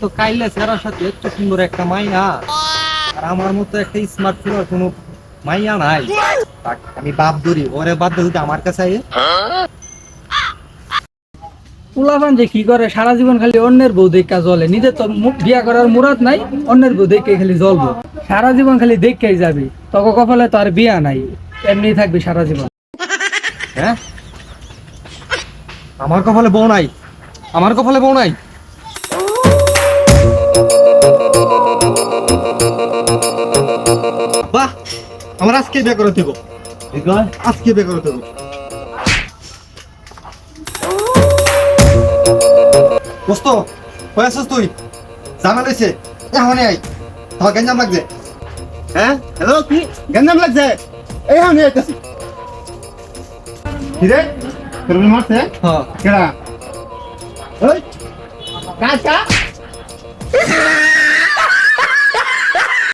তো কাইলে সেরার সাথে এত সুন্দর একটা মাইয়া। আর আমার মতো একটা স্মার্ট কোনো মাইয়া নাই। আমি বাপ ধরি ওরে বাদ দিয়ে যদি আমার কাছে আইয়ে পোলাপান যে কি করে সারা জীবন খালি অন্যের বউ দেখা জ্বলে। নিজে তো বিয়া করার মুরাদ নাই অন্যের বউ দেখে খালি জ্বলবো। সারা জীবন খালি দেখেই যাবি। তখন কপালে তো আর বিয়া নাই এমনি থাকবি সারা জীবন। হ্যাঁ? আমার কপালে বউ নাই। আমার কপালে বউ নাই। বাহ আমার আজকে বিয়ে করে দেবো আজকে বিয়ে করে দেবো দোস্ত কই আছিস তুই? জানা লইছে এখনই আই। তোমার গেঞ্জাম লাগছে? হ্যাঁ? হ্যালো? কি? গেঞ্জাম লাগছে? আমি আইতাছি কি রে তোর মারছে? হ্যাঁ। কেডা? ওই? কাজ কা